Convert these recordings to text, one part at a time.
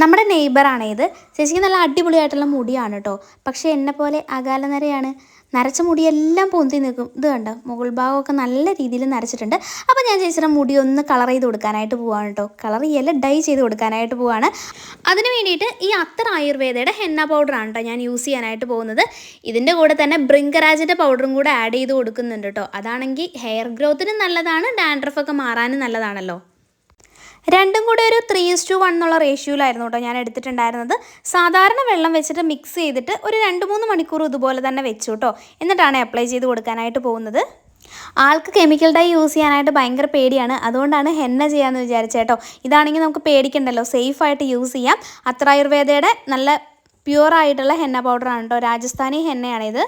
നമ്മുടെ നെയ്ബറാണ് ഇത്. ചേച്ചിക്ക് നല്ല അടിപൊളിയായിട്ടുള്ള മുടിയാണ് കേട്ടോ പക്ഷേ എന്നെ പോലെ അകാല നരയാണ്. നരച്ച മുടിയെല്ലാം പൊന്തി നിൽക്കും. ഇത് കണ്ടോ? മുകൾ ഭാഗമൊക്കെ നല്ല രീതിയിൽ നരച്ചിട്ടുണ്ട്. അപ്പോൾ ഞാൻ ചേച്ചിയുടെ മുടി ഒന്ന് കളർ ചെയ്ത് കൊടുക്കാനായിട്ട് പോവാണ് കേട്ടോ കളർ ചെയ്യല്ല ഡൈ ചെയ്ത് കൊടുക്കാനായിട്ട് പോവാണ്. അതിന് വേണ്ടിയിട്ട് ഈ അത്തർ ആയുർവേദയുടെ ഹെന്ന പൗഡറാണ് കേട്ടോ ഞാൻ യൂസ് ചെയ്യാനായിട്ട് പോകുന്നത്. ഇതിന്റെ കൂടെ തന്നെ ബ്രിങ്കരാജിന്റെ പൗഡറും കൂടെ ആഡ് ചെയ്ത് കൊടുക്കുന്നുണ്ട് കേട്ടോ അതാണെങ്കിൽ ഹെയർ ഗ്രോത്തിനും നല്ലതാണ് ഡാൻഡ്രഫൊക്കെ മാറാനും നല്ലതാണല്ലോ. രണ്ടും കൂടെ ഒരു ത്രീ ഇസ് ടു വൺ എന്നുള്ള റേഷ്യോയിലായിരുന്നു കേട്ടോ ഞാൻ എടുത്തിട്ടുണ്ടായിരുന്നത്. സാധാരണ വെള്ളം വെച്ചിട്ട് മിക്സ് ചെയ്തിട്ട് ഒരു രണ്ട് മൂന്ന് മണിക്കൂർ ഇതുപോലെ തന്നെ വെച്ചു കേട്ടോ. എന്നിട്ടാണ് അപ്ലൈ ചെയ്ത് കൊടുക്കാനായിട്ട് പോകുന്നത്. ആൾക്ക് കെമിക്കൽ ഡൈ യൂസ് ചെയ്യാനായിട്ട് ഭയങ്കര പേടിയാണ്. അതുകൊണ്ടാണ് ഹെന്ന ചെയ്യാമെന്ന് വിചാരിച്ചേട്ടോ ഇതാണെങ്കിൽ നമുക്ക് പേടിക്കണ്ടല്ലോ. സേഫായിട്ട് യൂസ് ചെയ്യാം. അത്ര ആയുർവേദയുടെ നല്ല പ്യുവർ ആയിട്ടുള്ള ഹെന്ന പൗഡറാണ് കേട്ടോ. രാജസ്ഥാനി ഹെന്നയാണിത്.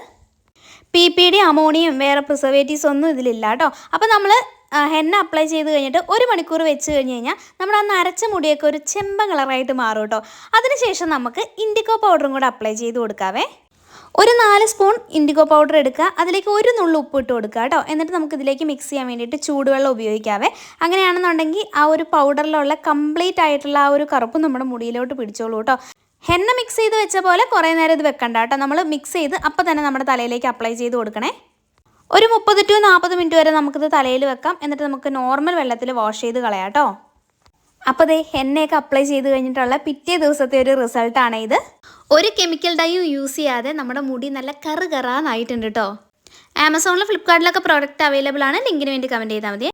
പി പി ഡി അമോണിയം വേറെ പ്രിസർവേറ്റീവ്സ് ഒന്നും ഇതിലില്ല കേട്ടോ അപ്പോൾ നമ്മൾ ഹെന്ന അപ്ലൈ ചെയ്ത് കഴിഞ്ഞിട്ട് ഒരു മണിക്കൂർ വെച്ച് കഴിഞ്ഞ് കഴിഞ്ഞാൽ നമ്മുടെ ആ നരച്ച മുടിയൊക്കെ ഒരു ചെമ്പ കളറായിട്ട് മാറും കേട്ടോ അതിനുശേഷം നമുക്ക് ഇൻഡിക്കോ പൗഡറും കൂടെ അപ്ലൈ ചെയ്ത് കൊടുക്കാവേ. ഒരു നാല് സ്പൂൺ ഇൻഡിഗോ പൗഡർ എടുക്കുക. അതിലേക്ക് ഒരു നുള്ളു ഉപ്പ് ഇട്ട് കൊടുക്കുക കേട്ടോ എന്നിട്ട് നമുക്ക് ഇതിലേക്ക് മിക്സ് ചെയ്യാൻ വേണ്ടിയിട്ട് ചൂടുവെള്ളം ഉപയോഗിക്കാവേ. അങ്ങനെയാണെന്നുണ്ടെങ്കിൽ ആ ഒരു പൗഡറിലുള്ള കംപ്ലീറ്റ് ആയിട്ടുള്ള ആ ഒരു കറുപ്പ് നമ്മുടെ മുടിയിലോട്ട് പിടിച്ചോളൂ കേട്ടോ ഹെന്ന മിക്സ് ചെയ്ത് വെച്ച പോലെ കുറേ നേരം ഇത് വെക്കണ്ട കേട്ടോ. നമ്മൾ മിക്സ് ചെയ്ത് അപ്പോൾ തന്നെ നമ്മുടെ തലയിലേക്ക് അപ്ലൈ ചെയ്ത് കൊടുക്കണേ. ഒരു മുപ്പത് ടു നാൽപ്പത് മിനിറ്റ് വരെ നമുക്കിത് തലയിൽ വെക്കാം. എന്നിട്ട് നമുക്ക് നോർമൽ വെള്ളത്തിൽ വാഷ് ചെയ്ത് കളയാം കേട്ടോ. അപ്പോൾ ദേ എണ്ണയൊക്കെ അപ്ലൈ ചെയ്ത് കഴിഞ്ഞിട്ടുള്ള പിറ്റേ ദിവസത്തെ ഒരു റിസൾട്ടാണ് ഇത്. ഒരു കെമിക്കൽ ഡൈയും യൂസ് ചെയ്യാതെ നമ്മുടെ മുടി നല്ല കറ് കറാന്നായിട്ടുണ്ട് കേട്ടോ. ആമസോണിലും ഫ്ലിപ്കാർട്ടിലൊക്കെ പ്രോഡക്റ്റ് അവൈലബിൾ ആണ്. ലിങ്കിന് വേണ്ടി കമന്റ് ചെയ്താൽ മതി.